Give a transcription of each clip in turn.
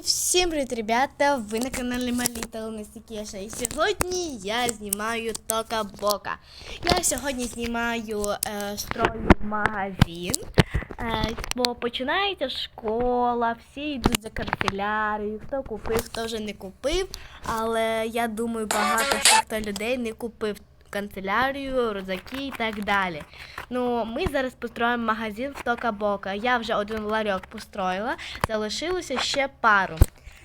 І всім привіт, ребята! Ви на каналі Маліта Настікеша. І сьогодні я знімаю Тока Бока. Я сьогодні знімаю е, строю магазин. Е, бо починається школа, всі йдуть за канцелярією, хто купив, хто вже не купив. Але я думаю, багато хто людей не купив канцелярію, рюкзаки і так далі. Ну, ми зараз построїмо магазин в Тока Бока. Я вже один ларьок построїла, залишилося ще пару.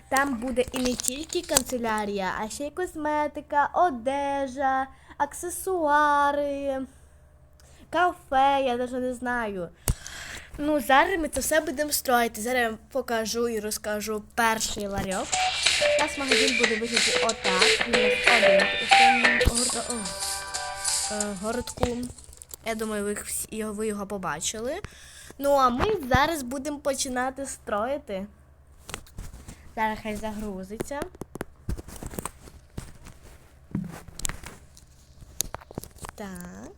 Там буде і не тільки канцелярія, а ще й косметика, одежа, аксесуари, кафе, я навіть не знаю. Ну, зараз ми це все будемо строїти. Зараз я покажу і розкажу перший ларьок. У нас магазин буде виглядати отак. Він один городку. Я думаю, ви, всі- ви його побачили. Ну, а ми зараз будемо починати строїти. Зараз хай загрузиться. Так.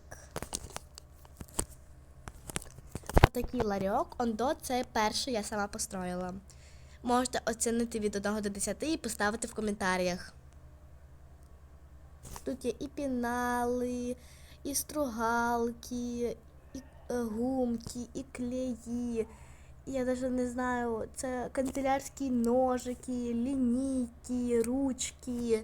Отакий ларьок. Ондо це перший я сама построїла. Можете оцінити від 1 до 10 і поставити в коментарях. Тут є і пінали, і стругалки, і е, гумки, і клеї. Я навіть не знаю, це канцелярські ножики, лінійки, ручки,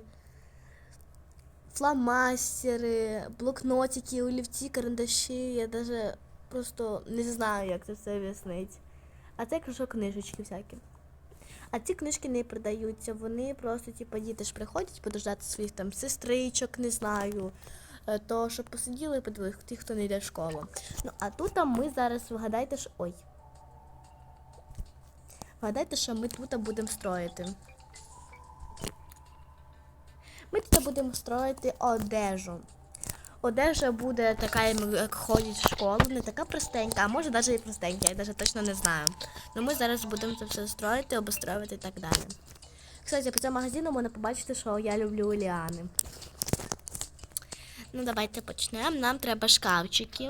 фломастери, блокнотики, олівці, карандаші. Я навіть просто не знаю, як це все об'яснити. А це якщо книжечки всякі. А ці книжки не продаються, вони просто, типу, діти ж приходять подождати своїх там сестричок, не знаю. е, То щоб посиділи і подивилися, ті, хто не йде в школу. Ну, а тут ми зараз вгадайте, що. Ой. Вгадайте, що ми тут будемо строїти. Ми тут будемо строїти одежу. Одежа буде така, як ходять в школу, не така простенька, а може навіть і простенька, я навіть точно не знаю. Ну ми зараз будемо це все строїти, обустроювати і так далі. Кстати, по цьому магазину можна побачити, що я люблю ліани. Ну, давайте почнемо. Нам треба шкафчики.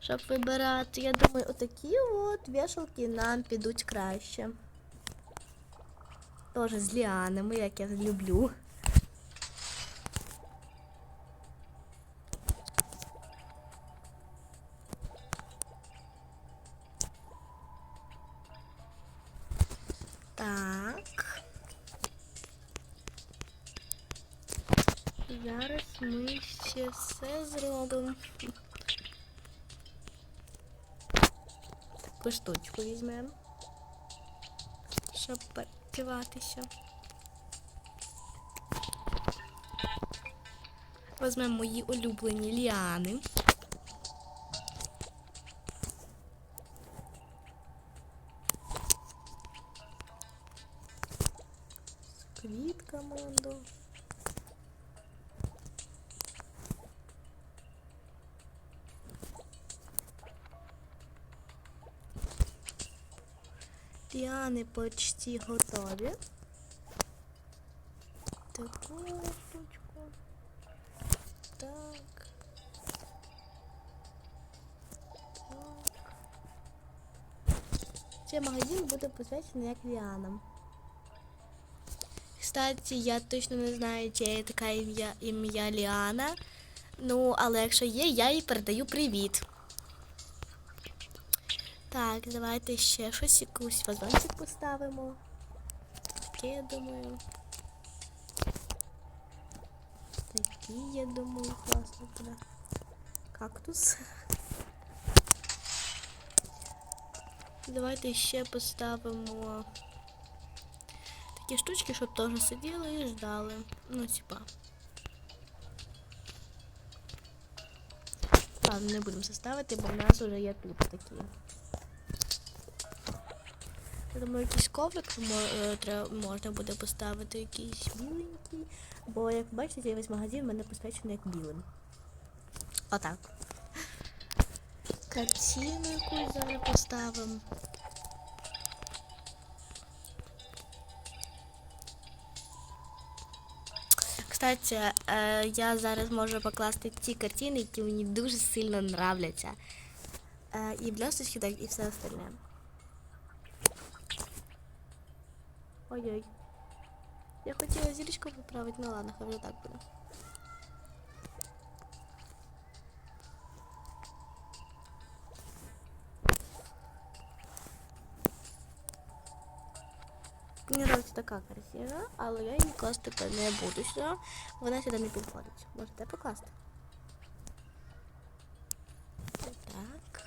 Щоб вибирати. Я думаю, отакі от вішалки нам підуть краще. Тоже з ліанами, як я люблю. Зараз ми ще все зробимо. Таку штучку візьмемо, щоб працюватися. Візьмемо мої улюблені ліани. З квітками. Ліани почти готові. Таку штучку. Так. Цей магазин буде посвячений як ліанам. Кстати, я точно не знаю, чи є така ім'я ім'я Ліана. Ну, але якщо є, я їй передаю привіт. Так, давайте ще щось якусь вазончик поставимо. Таке, я думаю. Такі, я думаю, класно буде. Кактус. Давайте ще поставимо такі штучки, щоб теж сиділи і ждали. Ну, типа. Ладно, не будемо составити, бо в нас вже є тут такі. Я думаю, якийсь коврик е, можна буде поставити якийсь біленький. Бо, як бачите, весь магазин в мене посвячений як білим. Отак. Картину якусь зараз поставимо. Кстати, е, я зараз можу покласти ті картини, які мені дуже сильно нравляться. Е, і блісточки, так, і все остальне. Ой-ой. Я хотіла зірочку поправити, ну ладно, хай вже так буде. Мені подобається така красива, але я її класти не буду сюди. Вона сюди не підходить. Можете покласти. Так.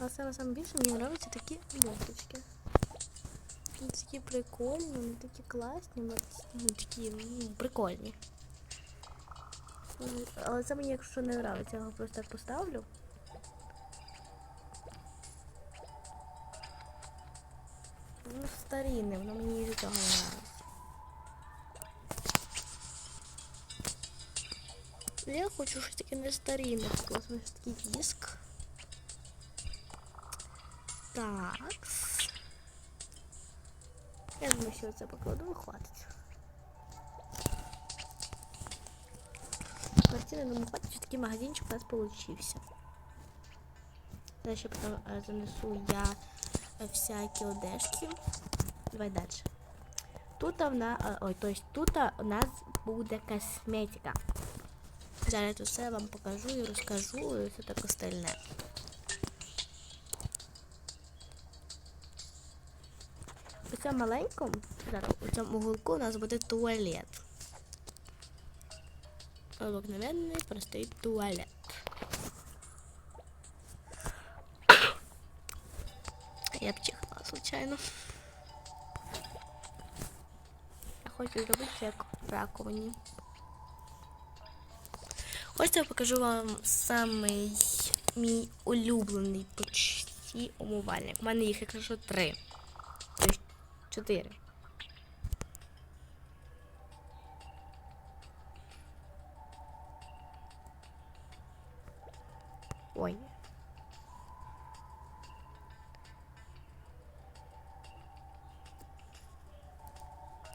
А саме саме більше мені подобаються такі моточки. Вони такі прикольні, вони такі класні, вони ну, такі ну, прикольні. Але це мені, якщо не подобається, я його просто так поставлю. Ну, старинне, воно мені від цього не подобається. Я хочу щось таке не щось такий диск. Так. Я думаю, що це покладу хватить. Картина, думаю, хватить, що такий магазинчик у нас получився. Далі ще потім е, занесу я е, всякі одежки. Давай далі. Тут в нас, ой, то есть тут у нас буде косметика. Зараз я тут все вам покажу і розкажу і все так остальне. Цьому маленькому, зараз у цьому уголку у нас буде туалет. Обыкновенный простий туалет. Я б чихнула, случайно. Я хочу зробити як в раковині. Хочете я покажу вам самий мій улюблений почти умивальник. У мене їх якщо три. Тобто чотири. Ой.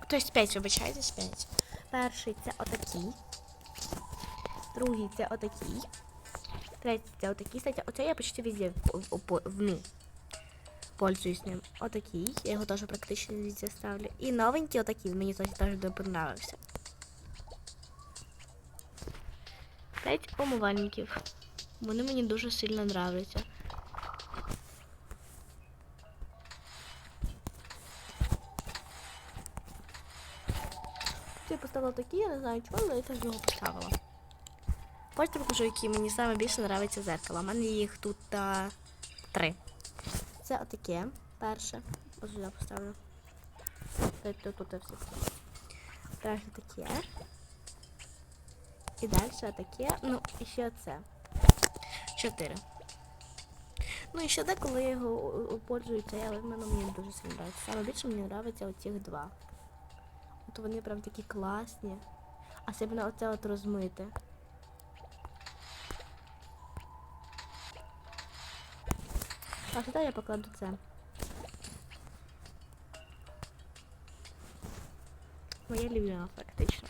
Тобто 5, вибачайтесь, 5. Перший це отакий. Другий це отакий. Третій це отакий. Кстати, оце я почти везде в, в, в, в, ну, пользуюсь ним. Отакий. Я його теж практично везде ставлю. І новенький отакий. Мені теж дуже понравився. П'ять умивальників. Вони мені дуже сильно нравляться. Я поставила такі, я не знаю чого, але я так його поставила. Потім покажу, які мені саме більше подобаються зеркала. У мене їх тут а, три. Це отаке. Перше. Ось сюди поставлю. Тут, тут, тут все. Далі таке. І далі таке. Ну, і ще це. Чотири. Ну і ще деколи я його пользую це, але воно мені дуже сильно подобається. Саме більше мені подобається оцих два. От вони прям такі класні. А особливо оце от розмите. А я покладу це. Моя любима фактично.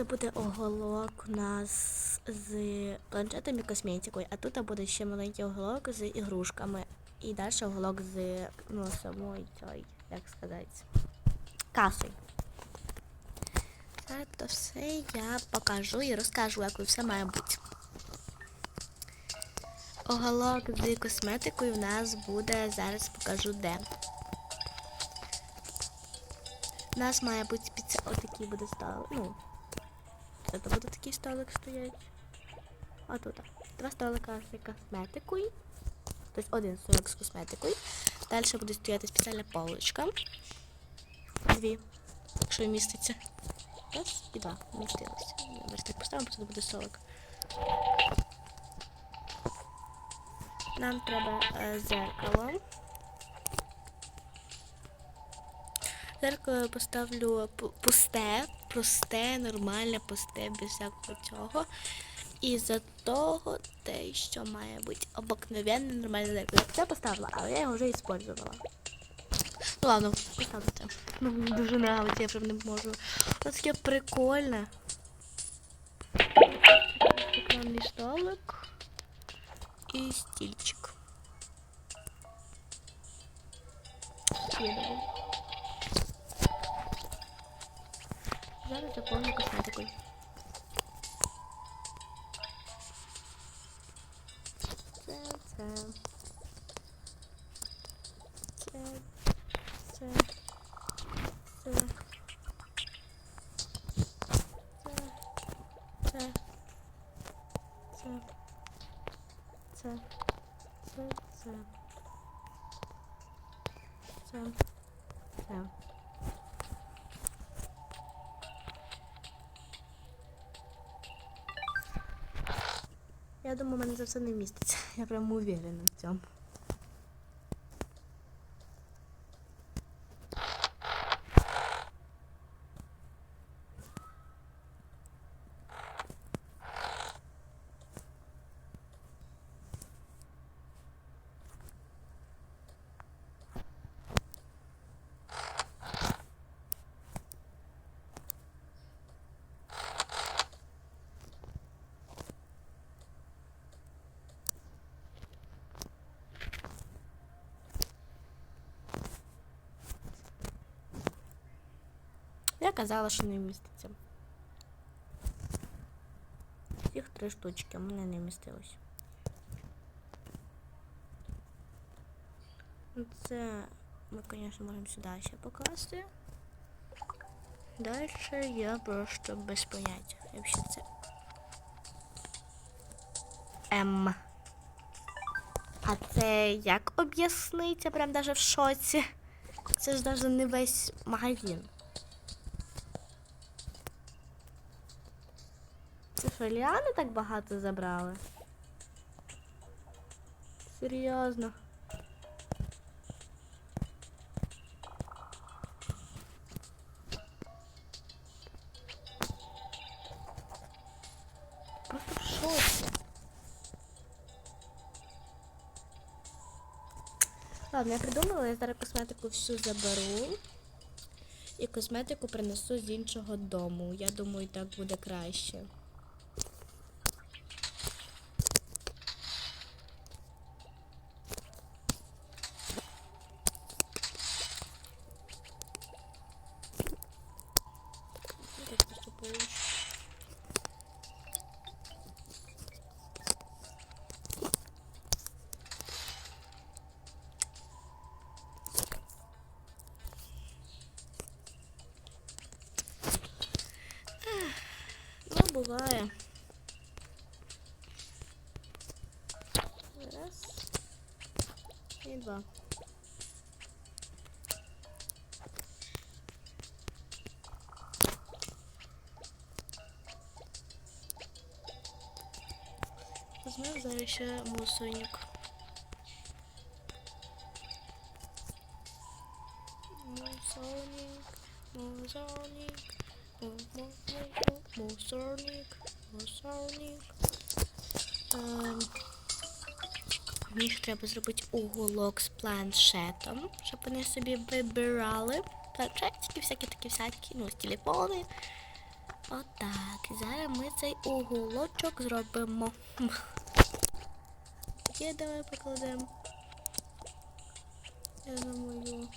Тут буде оголок у нас з планшетом і косметикою, а тут буде ще маленький оголок з ігрушками. І далі оголок з ну, самою цією, як сказати, касою. Це то все я покажу і розкажу, як все має бути. Оголок з косметикою в нас буде, зараз покажу де. У нас має бути спеці... отакий буде столик. Ну, то буде такий столик стоять. А тут два столика з косметикою. Тобто один столик з косметикою. Далі буде стояти спеціальна полочка. Дві, якщо міститься. Раз і два вмістилися. Зараз так поставимо, тут буде столик. Нам треба е, зеркало. Зеркало поставлю пусте, просте, нормальне, пусте, без всякого цього. І за того те, що має бути обикновенне нормальне зеркало. Я це поставила, але я його вже використовувала. Ну ладно, поставлю це. Ну, мені дуже нравиться, я прям не можу. Воно таке прикольне. Екранний столик і стільчик. Слідово. Зараз заповню косметикою. Це, це. Це, це. Це. Це. Це. Це. Це. Це. Це. Це. Це. Я думаю, мене це все не вміститься. Я прям уверена в цьому. Казала, що не вміститься. Їх три штучки, а мене не вмістилось. Ну, Це ми, звісно, можемо сюди ще покласти. Далі я просто без поняття. Якщо це. М. А це як об'яснити? Я прям даже в шоці. Це ж навіть не весь магазин. Що, ліани так багато забрали? Серйозно. Ладно, я придумала, я зараз косметику всю заберу. І косметику принесу з іншого дому. Я думаю, так буде краще. teraz. I dwa. Rozmawiaj się, musunik. Їх треба зробити уголок з планшетом, щоб вони собі вибирали планшетики, всякі такі всякі, ну, телефони. Отак. Зараз ми цей уголочок зробимо. Є, давай покладемо. Я думаю.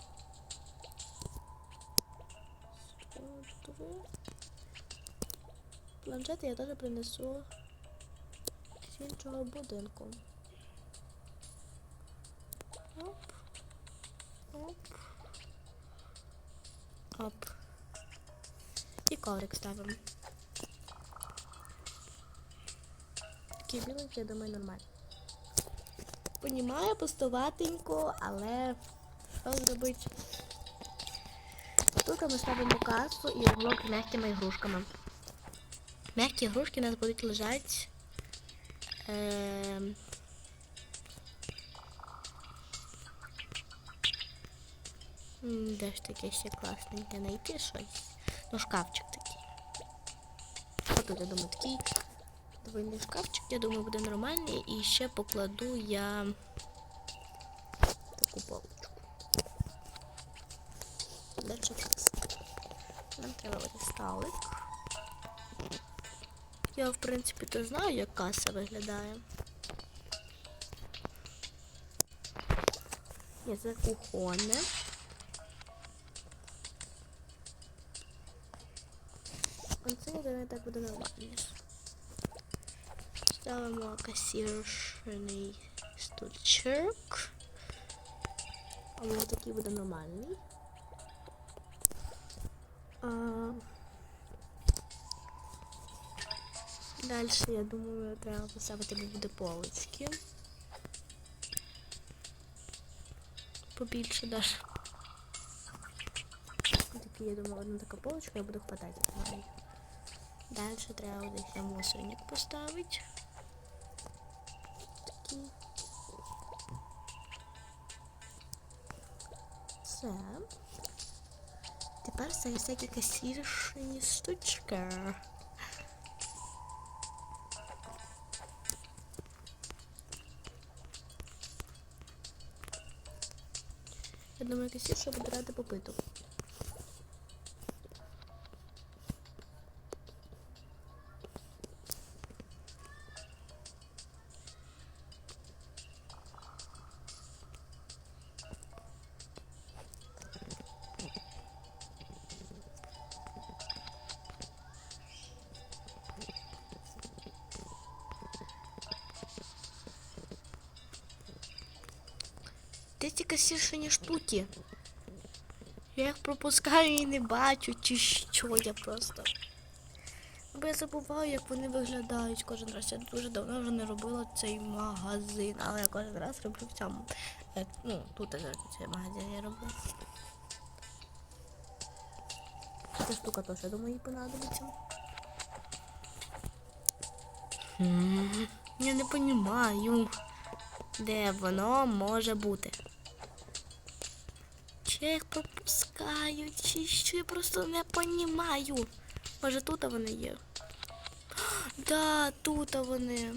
Планшети я теж принесу з іншого будинку. Оп. Оп. Оп. І коврик ставимо. Такий біленький, я думаю, нормально. Понімаю, пустуватенько, але що зробити? Тут ми ставимо касу і уголок м'якими ігрушками. М'які ігрушки у нас будуть лежати. Ем... Де ж таке ще класненьке знайти щось? Ну, шкафчик такий. Отут, я думаю, такий двойний шкафчик, я думаю, буде нормальний. І ще покладу я таку. Дальше каса. Нам треба буде столик. Я, в принципі, то знаю, як каса виглядає. Ні, це кухонне. Оце, я думаю, так буде нормально. Ставимо касіршний стульчик. А воно такий буде нормальний. А... Далі, я думаю, треба поставити буде полочки. Побільше даже. Такі, я думаю, одна така полочка, я буду хватати як маю. Далі треба десь на мусорник поставити. Такий. Все. Тепер це всякі касіршні штучки. Я думаю, касірша буде рада попиту. Де ці касіршені штуки? Я їх пропускаю і не бачу, чи що я просто. Бо я забуваю, як вони виглядають кожен раз. Я дуже давно вже не робила цей магазин, але я кожен раз роблю в цьому. Е, Ну, тут я цей магазин я роблю. Ця штука теж, я думаю, їй понадобиться. Я не розумію, де воно може бути. Я їх пропускаю, чи що я просто не розумію. Може тут вони є? Да, тут вони.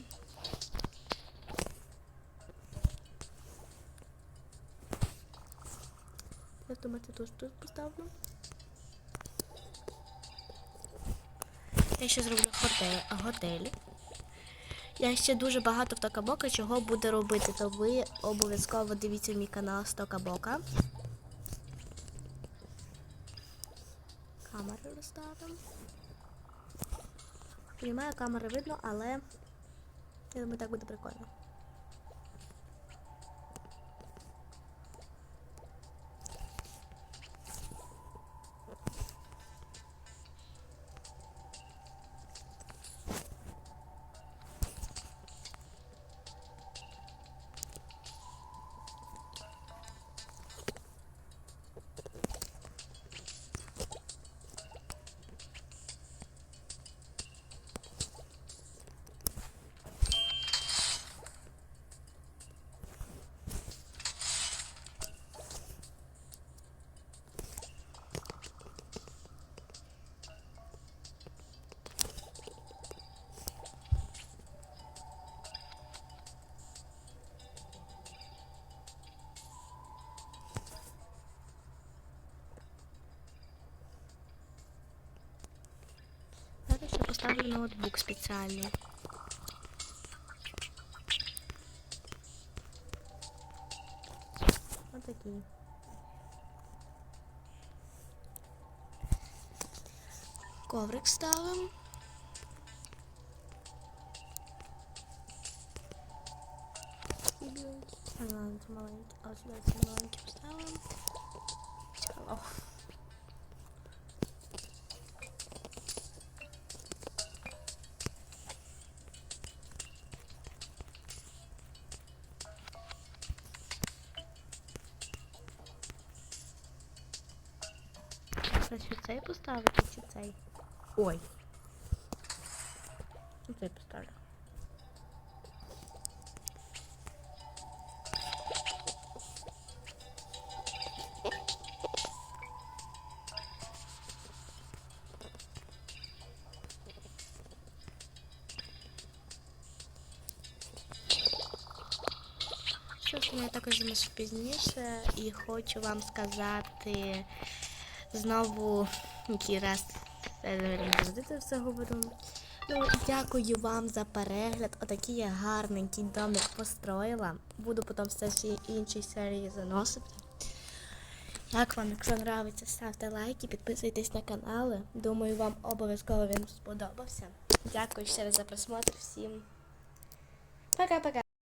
Я це теж тут поставлю. Я ще зроблю готель. готель. Я ще дуже багато в Токабока чого буду робити, то ви обов'язково дивіться мій канал з Токабока. Камери розставимо. Понімаю, камери видно, але я думаю, так буде прикольно. Поставлю ноутбук спеціальний. Отакий. Коврик ставим. І біленький. А, ладно, це маленький. А сюди це маленький поставим. Цікаво. цей поставити чи цей? Ой. Ну, Цей поставлю. Що ж, я також займуся пізніше і хочу вам сказати знову який раз завжди все говорю. Ну, дякую вам за перегляд. Отакий я гарненький домик построїла. Буду потім все ще інші серії заносити. Як вам, якщо нравиться, ставте лайки, підписуйтесь на канали. Думаю, вам обов'язково він сподобався. Дякую ще раз за просмотр всім. Пока-пока.